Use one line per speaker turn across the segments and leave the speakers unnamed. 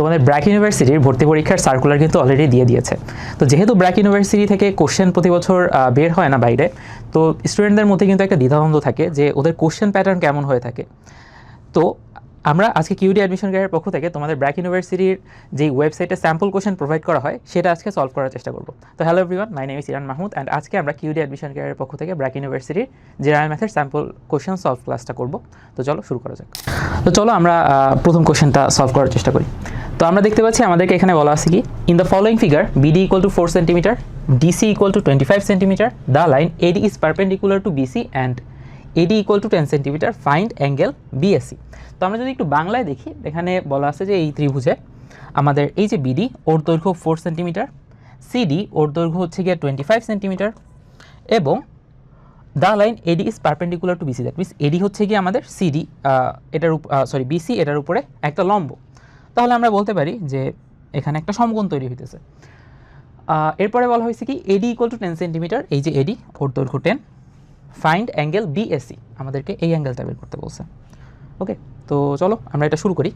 তোমাদের ব্র্যাক ইউনিভার্সিটির ভর্তি পরীক্ষার সার্কুলার কিন্তু অলরেডি দিয়ে দিয়েছে। তো যেহেতু ব্র্যাক ইউনিভার্সিটি থেকে কোশ্চেন প্রতি বছর বের হয় না বাইরে, তো স্টুডেন্টদের মধ্যে কিন্তু একটা দ্বিধাদ্বন্দ্ব থাকে যে ওদের কোশ্চেন প্যাটার্ন কেমন হয়ে থাকে। তো আমরা আজকে কিউডি অ্যাডমিশন গাইডের পক্ষ থেকে তোমাদের ব্র্যাক ইউনিভার্সিটির যে ওয়েবসাইটে স্যাম্পল কোশ্চেন প্রোভাইড করা হয়, সেটা আজকে সলভ করার চেষ্টা করব। তো hello everyone my name is Iran Mahmud and আজকে আমরা কিউডি অ্যাডমিশন গাইডের পক্ষ থেকে ব্র্যাক ইউনিভার্সিটির জেনারেল ম্যাথের স্যাম্পল কোশ্চেন সলভ ক্লাসটা করব। তো চলো শুরু করা যাক। তো চলো আমরা প্রথম কোশ্চেনটা সলভ করার চেষ্টা করি। তো আমরা দেখতে পাচ্ছি আমাদেরকে এখানে বলা আছে কি in the following figure BD equal to four centimetre DC equal to twenty five centimetre the line AD is perpendicular to BC and AD equal to ten centimetre find angle BSC তো আমরা যদি একটু বাংলায় দেখি, এখানে বলা আছে যে এই ত্রিভুজে আমাদের এই যে বিডি ওর দৈর্ঘ্য ফোর সেন্টিমিটার সিডি ওর দৈর্ঘ্য হচ্ছে গিয়ে টোয়েন্টি ফাইভ সেন্টিমিটার এবং the line AD is perpendicular to BC that means AD হচ্ছে গিয়ে আমাদের সিডি এটার সরি বিসি এটার উপরে একটা লম্ব। তাহলে আমরা বলতে পারি যে এখানে একটা সমকোণ তৈরি হইতেছে। এরপরে বলা হয়েছে কি AD equal to ten centimetre এই যে এডি ওর দৈর্ঘ্য টেন ফাইন্ড অ্যাঙ্গেল বিএসসি আমাদেরকে এই অ্যাঙ্গেলটা বের করতে বলছে। ওকে তো চলো আমরা এটা শুরু করি।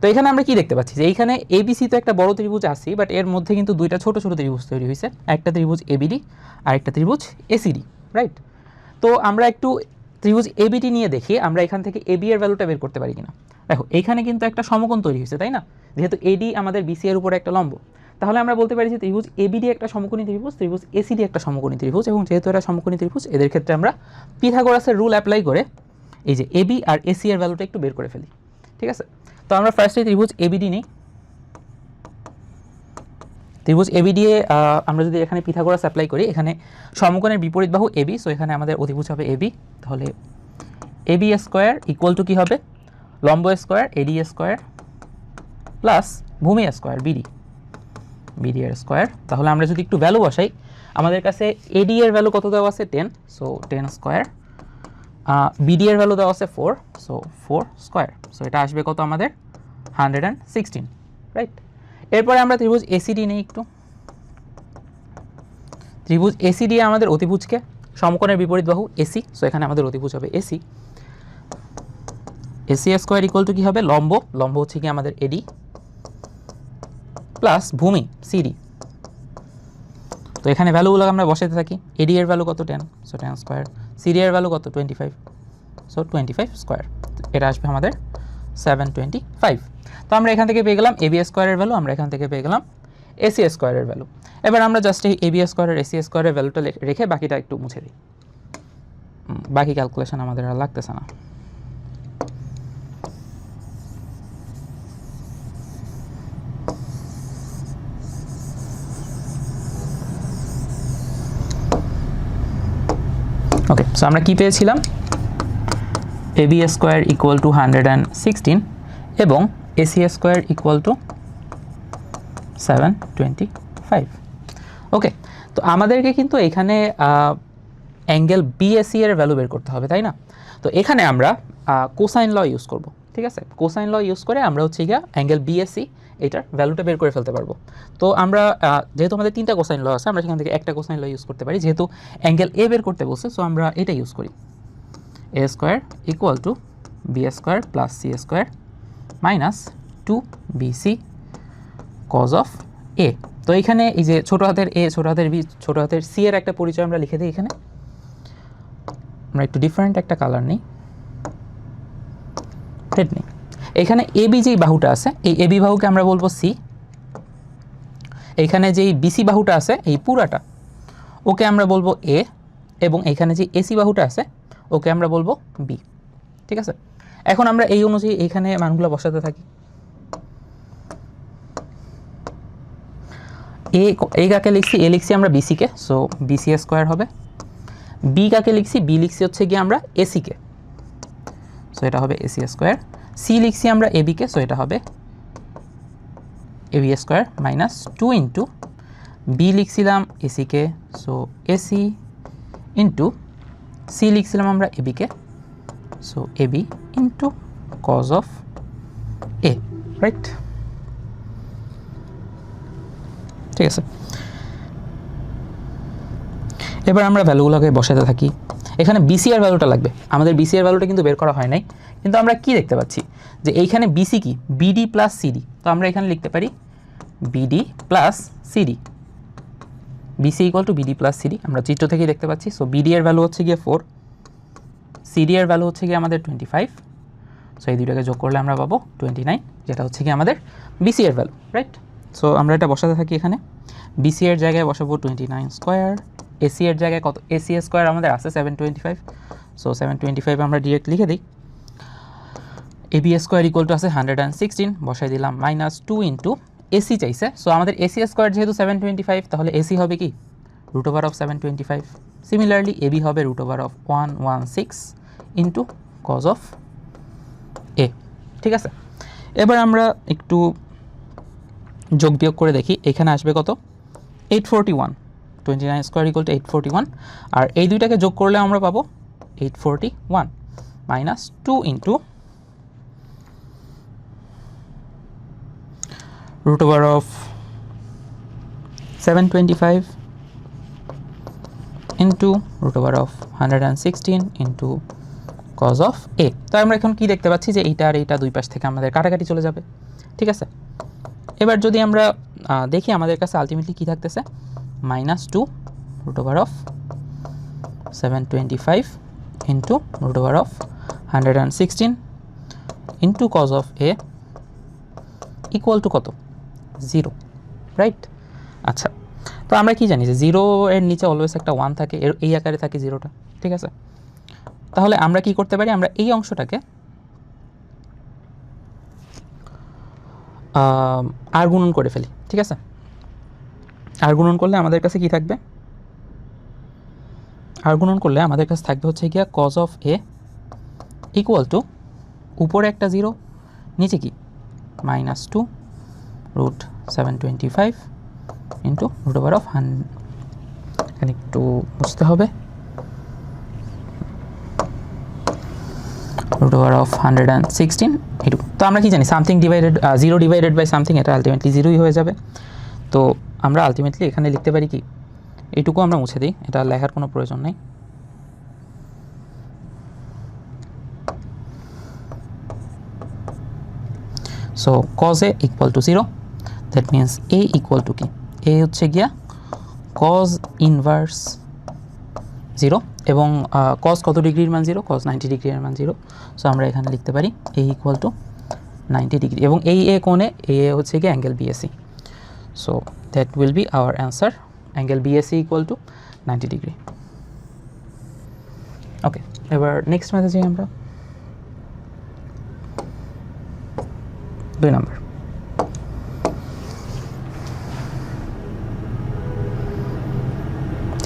তো এখানে আমরা কি দেখতে পাচ্ছি যে এইখানে এবিসি তো একটা বড় ত্রিভুজ আছে বাট এর মধ্যে কিন্তু দুইটা ছোট ছোট ত্রিভুজ তৈরি হয়েছে একটা ত্রিভুজ এবিডি আর একটা ত্রিভুজ এসিডি রাইট তো আমরা একটু ত্রিভুজ এবিটি নিয়ে দেখি, আমরা এখান থেকে এবি এর ভ্যালুটা বের করতে পারি কিনা। দেখো, এখানে কিন্তু একটা সমকোণ তৈরি হয়েছে, তাই না? যেহেতু এডি আমাদের বিসি এর উপরে একটা লম্ব। তাহলে আমরা বলতে পারি যে ত্রিভুজ এবিডি একটা সমকোণী ত্রিভুজ ত্রিভুজ এসিডি একটা সমকোণী ত্রিভুজ, এবং যেহেতু এরা সমকোণী ত্রিভুজ, এদের ক্ষেত্রে আমরা পিথাগোরাসের রুল অ্যাপ্লাই করে এই যে এবি আর এসি এর ভ্যালুটা একটু বের করে ফেলি। ঠিক আছে? তো আমরা ফার্স্টে ত্রিভুজ এবিডি নিই। ত্রিভুজ এবিডি এ আহ, আমরা যদি এখানে পিথাগোরাস অ্যাপ্লাই করি এখানে সমকোণের বিপরীত বাহু এবি সো এখানে আমাদের অধিভুজ হবে এবি তাহলে এবি স্কোয়ার ইকুয়াল টু কী হবে? লম্ব স্কোয়ার এডি স্কোয়ার প্লাস ভূমি স্কোয়ার বিডি বিডি এর স্কোয়ার তাহলে আমরা যদি একটু ভ্যালু বসাই আমাদের কাছে এডি এর ভ্যালু কত দেওয়া আছে? Ten so ten square BD এর ভ্যালু দেওয়া আছে four so four square so এটা আসবে কত আমাদের? হান্ড্রেড অ্যান্ড সিক্সটিন রাইট এরপরে আমরা ত্রিভুজ এসিডি নিই একটু। ত্রিভুজ এসিডি আমাদের অতিভুজকে সমকোণের বিপরীত বাহু এসি সো এখানে আমাদের অতিভুজ হবে AC AC square equal to কী হবে? লম্ব। লম্ব হচ্ছে কি আমাদের এডি প্লাস ভূমি সিডি তো এখানে ভ্যালুগুলো আমরা বসাতে থাকি। এডি এর ভ্যালু কত? Ten so ten square CD এর ভ্যালু কত? Twenty five so twenty five square এটা আসবে আমাদের সেভেন টোয়েন্টি ফাইভ তো আমরা এখান থেকে পেয়ে গেলাম এবি স্কোয়ারের ভ্যালু আমরা এখান থেকে পেয়ে গেলাম এসি স্কোয়ারের ভ্যালু এবার আমরা জাস্ট এই এবি স্কোয়ারের এসি স্কোয়ারের ভ্যালুটা রেখে বাকিটা একটু মুছে দিই। বাকি ক্যালকুলেশন আমাদের আর লাগতেছে না। ওকে সো আমরা কি পেয়েছিলাম? AB square equal to hundred and sixteen এবং AC square equal to seven twenty five okay তো আমাদেরকে কিন্তু এখানে অ্যাঙ্গেল বিএসি এর ভ্যালু বের করতে হবে, তাই না? তো এখানে আমরা কোসাইন ল ইউজ করব, ঠিক আছে? কোসাইন ল ইউজ করে আমরা হচ্ছে গিয়া অ্যাঙ্গেল বিএসসি এটার ভ্যালুটা বের করে ফেলতে পারব। তো আমরা যেহেতু আমাদের তিনটা কোসাইন ল আছে, আমরা সেখান থেকে একটা কোসাইন ল ইউজ করতে পারি, যেহেতু অ্যাঙ্গেল এ বের করতে বলছে সো আমরা এটা ইউজ করি। A square equal to B square plus C square minus two BC cos of A তো এখানে এই যে ছোটো হাতের এ ছোটো হাতের বি ছোটো হাতের সি এর একটা পরিচয় আমরা লিখে দিই এখানে। আমরা একটু ডিফারেন্ট একটা কালার নিই। রেড নিই। এখানে এবি যেই বাহুটা আছে, এই এবি বাহুকে আমরা বলব সি এইখানে যেই বিসি বাহুটা আছে, এই পুরাটা, ওকে আমরা বলব এ এবং এখানে যে এসি বাহুটা আছে, ওকে আমরা বলব বি ঠিক আছে? এখন আমরা এই অনুযায়ী এইখানে মানগুলো বসাতে থাকি। এ এ কাকে লিখছি? এ লিখছি আমরা বিসিকে সো বিসি স্কোয়ার হবে। বি কাকে লিখছি? বি লিখছি হচ্ছে গিয়ে আমরা এসিকে সো এটা হবে এসি স্কোয়ার সি লিখছি আমরা এবিকে সো এটা হবে AB square minus two into B লিখছিলাম এসিকে সো এসি ইন্টু সি লিখছিলাম আমরা এবিকে so AB into cos of A right ঠিক আছে। এবার আমরা ভ্যালুগুলোকে বসাতে থাকি। এখানে বিসিআর ভ্যালুটা লাগবে। আমাদের বিসিআর ভ্যালুটা কিন্তু বের করা হয় নাই। কিন্তু আমরা কি দেখতে পাচ্ছি? যে এইখানে বিসি কি? বিডি প্লাস সিডি তো আমরা এখানে লিখতে পারি BD plus CD BC equal to BD plus CD আমরা চিত্র থেকেই দেখতে পাচ্ছি। সো বিডি এর ভ্যালু হচ্ছে গিয়ে ফোর সিডি এর ভ্যালু হচ্ছে গিয়ে আমাদের টোয়েন্টি ফাইভ সো এই দুইটাকে যোগ করলে আমরা পাবো টোয়েন্টি নাইন যেটা হচ্ছে কি আমাদের বিসি এর ভ্যালু রাইট সো আমরা এটা বসাতে থাকি এখানে। বিসি এর জায়গায় বসাবো টোয়েন্টি নাইন স্কোয়ার এসি এর জায়গায় কত এসি স্কোয়ার আমাদের আছে seven twenty five so seven twenty five আমরা ডিরেক্ট লিখে দিই। এবি স্কোয়ার ইকুয়াল টু আছে হান্ড্রেড অ্যান্ড সিক্সটিন বসাই দিলাম মাইনাস টু ইন্টু এসি চাইছে। সো আমাদের এসি স্কোয়ার যেহেতু সেভেন টোয়েন্টি ফাইভ তাহলে এসি হবে কি? Root over of seven twenty five similarly AB হবে root over of one one six into cos of A ঠিক আছে? এবার আমরা একটু যোগ বিয়োগ করে দেখি। এখানে আসবে কত? Eight forty one twenty nine square equal eight forty one আর এই দুইটাকে যোগ করলে আমরা পাবো eight forty one minus two into root over of 725 into root over of 116 into cos of a. তো আমরা এখন কি দেখতে পাচ্ছি যে এইটা আর এইটা দুই পাশ থেকে আমাদের কাটাকাটি চলে যাবে, ঠিক আছে? এবার যদি আমরা দেখি আমাদের কাছে আলটিমেটলি কি থাকতেছে? Minus two root over of seven twenty five into root over of hundred and sixteen into cos of A equal to কত? জিরো রাইট আচ্ছা তো আমরা কি জানি যে জিরো এর নিচে অলওয়েজ একটা ওয়ান থাকে, এর, এই আকারে থাকে জিরোটা ঠিক আছে? তাহলে আমরা কি করতে পারি? আমরা এই অংশটাকে আর গুণন করে ফেলি, ঠিক আছে? আর গুণন করলে আমাদের কাছে কি থাকবে? আর গুণন করলে আমাদের কাছে থাকবে হচ্ছে গিয়া cos of A equal to উপরে একটা জিরো নিচে কি? Minus two root seven twenty five into root over of হান এখানে একটু বুঝতে হবে। Root over of hundred and sixteen এটুকু তো আমরা কি জানি something divided zero divided by something এটা আলটিমেটলি জিরোই হয়ে যাবে। তো আমরা আলটিমেটলি এখানে লিখতে পারি কি এইটুকু আমরা মুছে দিই, এটা লেখার কোনো প্রয়োজন নেই। So cos A equal to zero that means A equal to কি? এ হচ্ছে গিয়া কজ ইনভার্স জিরো এবং কজ কত ডিগ্রির মান জিরো কজ নাইনটি ডিগ্রির মান জিরো সো আমরা এখানে লিখতে পারি A equal to ninety degree এবং এই এ কোণে এ হচ্ছে গিয়ে angle BAC so that will be our answer angle BAC equal to ninety degree okay এবার নেক্সট ম্যাথে যাই আমরা দুই নম্বর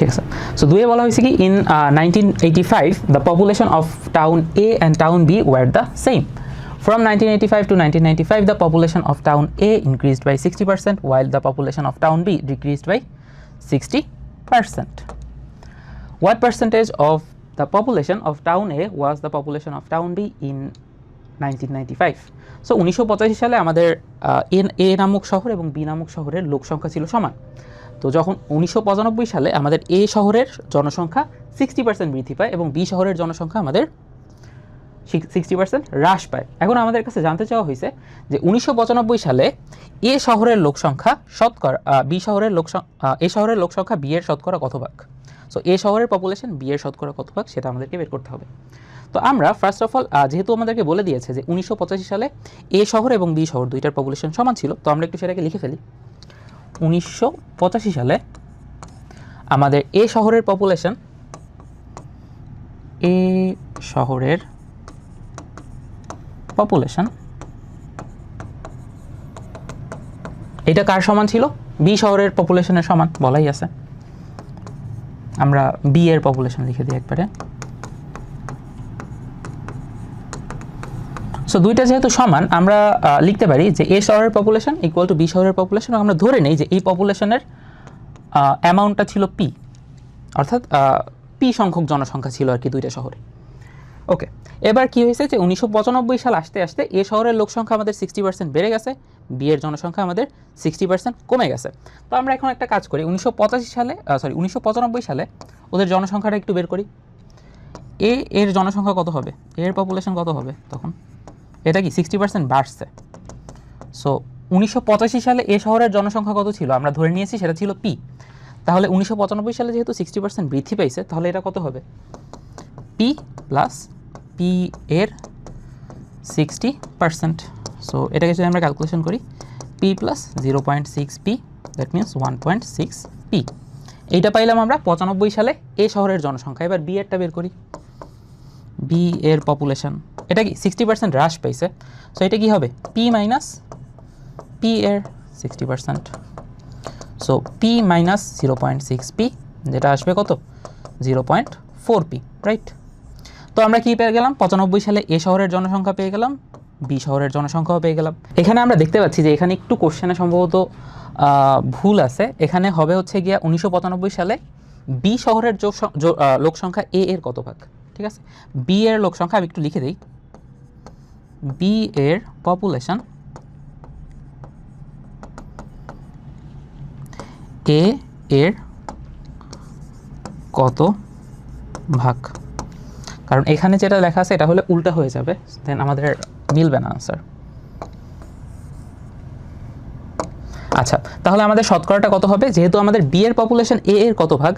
ঠিক আছে। সো দুয়ে বলা হয়েছে কি in nineteen eighty five the population of town A and town B were the same from nineteen eighty five to nineteen ninety five the population of town A increased by sixty percent while population of town B decreased by sixty percent what percentage of the population of town A was the population of town B in nineteen ninety five so উনিশশো পঁচাশি সালে আমাদের এ নামক শহর এবং B নামক শহরের লোকসংখ্যা ছিল সমান। তো যখন উনিশশো পঁচানব্বই সালে আমাদের এ শহরের জনসংখ্যা সিক্সটি পার্সেন্ট বৃদ্ধি পায় এবং বি শহরের জনসংখ্যা আমাদের সিক্সটি পার্সেন্ট হ্রাস পায়। এখন আমাদের কাছে জানতে চাওয়া হয়েছে যে উনিশশো পঁচানব্বই সালে এ শহরের লোক সংখ্যা শতকরা বি শহরের লোক এ শহরের লোক সংখ্যা বি এর শতকরা কত ভাগ সো এ শহরের পপুলেশন বি এর শতকরা কত ভাগ সেটা আমাদেরকে বের করতে হবে। তো আমরা ফার্স্ট অফ অল যেহেতু আমাদেরকে বলে দিয়েছে যে উনিশশো পঁচাশি সালে এ শহর এবং বি শহর দুইটার পপুলেশন সমান ছিল, তো আমরা একটু সেটাকে লিখে ফেলি। উনিশশো পঁচাশি সালে আমাদের এ শহরের পপুলেশন এ শহরের পপুলেশন এটা কার সমান ছিল? বি শহরের পপুলেশনের সমান, বলাই আছে। আমরা বি এর পপুলেশন লিখে দিই একবারে। সো দুইটা যেহেতু সমান, আমরা লিখতে পারি যে এ শহরের পপুলেশন ইকুয়াল টু বি শহরের পপুলেশন আমরা ধরে নেই যে এই পপুলেশনের অ্যামাউন্টটা ছিল পি অর্থাৎ পি সংখ্যক জনসংখ্যা ছিল আর কি দুইটা শহরে। ওকে এবার কি হয়েছে যে উনিশশো পঁচানব্বই সাল আসতে আসতে এ শহরের লোক সংখ্যা আমাদের সিক্সটি পার্সেন্ট বেড়ে গেছে বিয়ের জনসংখ্যা আমাদের সিক্সটি পার্সেন্ট কমে গেছে। তো আমরা এখন একটা কাজ করি, উনিশশো পঁচাশি সালে সরি উনিশশো পঁচানব্বই সালে ওদের জনসংখ্যাটা একটু বের করি। এ এর জনসংখ্যা কত হবে? এর পপুলেশন কত হবে তখন? এটা কি সিক্সটি পার্সেন্ট বাড়ছে? সো উনিশশো পঁচাশি সালে এ শহরের জনসংখ্যা কত ছিল? আমরা ধরে নিয়েছি সেটা ছিল পি তাহলে উনিশশো পঁচানব্বই সালে যেহেতু সিক্সটি পার্সেন্ট বৃদ্ধি পাইছে, তাহলে এটা কত হবে? পি প্লাস পি এর সিক্সটি পার্সেন্ট সো এটাকে যদি আমরা ক্যালকুলেশন করি P plus zero point six P that means one point six P এইটা পাইলাম আমরা পঁচানব্বই সালে এ শহরের জনসংখ্যা। এবার বি এরটা বের করি। বি এর পপুলেশন এটা কি সিক্সটি পার্সেন্ট হ্রাস পাইছে সো এটা কি হবে? পি মাইনাস পি এর sixty percent so P minus zero point six P যেটা আসবে কত? Zero point four P right তো আমরা কি পেয়ে গেলাম? পঁচানব্বই সালে এ শহরের জনসংখ্যা পেয়ে গেলাম, বি শহরের জনসংখ্যাও পেয়ে গেলাম। এখানে আমরা দেখতে পাচ্ছি যে এখানে একটু কোশ্চেনে সম্ভবত ভুল আছে। এখানে হবে হচ্ছে গিয়া উনিশশো পঁচানব্বই সালে বি শহরের লোক সংখ্যা এ এর কত ভাগ? ঠিক আছে? বি এর লোক সংখ্যা আমি একটু লিখে দিই। বি এর পপুলেশন এ এর কত ভাগ? কারণ এখানে যেটা লেখা আছে, এটা হলে উল্টা হয়ে যাবে। দেন আমাদের মিলবে না আনসার আচ্ছা তাহলে আমাদের শতকরাটা কত হবে? যেহেতু আমাদের বি এর পপুলেশন এ এর কত ভাগ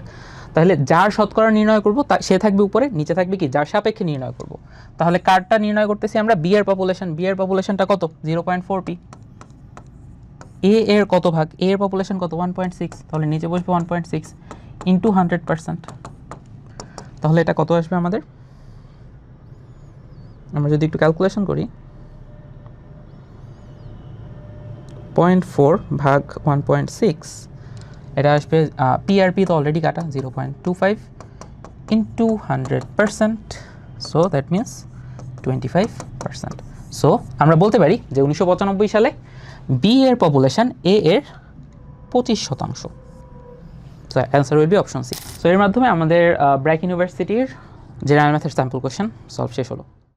তাহলে যার শতকরা নির্ণয় করব, তা সে থাকবে উপরে, নিচে থাকবে কি? যার সাপেক্ষে নির্ণয় করব। তাহলে কারটা নির্ণয় করতেছি আমরা বি এর পপুলেশন বি এর পপুলেশনটা কত? Zero point four P A এর কত ভাগ? এ এর পপুলেশন কত? ওয়ান পয়েন্ট সিক্স তাহলে নিচে বসবে one point six into hundred percent তাহলে এটা কত আসবে আমাদের? আমরা যদি একটু ক্যালকুলেশন করি পয়েন্ট ফোর ভাগ ওয়ান পয়েন্ট সিক্স এটা আসবে পিআরপি তো অলরেডি কাটা zero point two five into hundred percent so that means twenty five percent so আমরা বলতে পারি যে উনিশশো পঁচানব্বই সালে বি এর পপুলেশন এ এর পঁচিশ শতাংশ। So answer will be option C so এর মাধ্যমে আমাদের ব্র্যাক ইউনিভার্সিটির জেনারেল ম্যাথের স্যাম্পল কোশ্চেন সলভ শেষ হলো।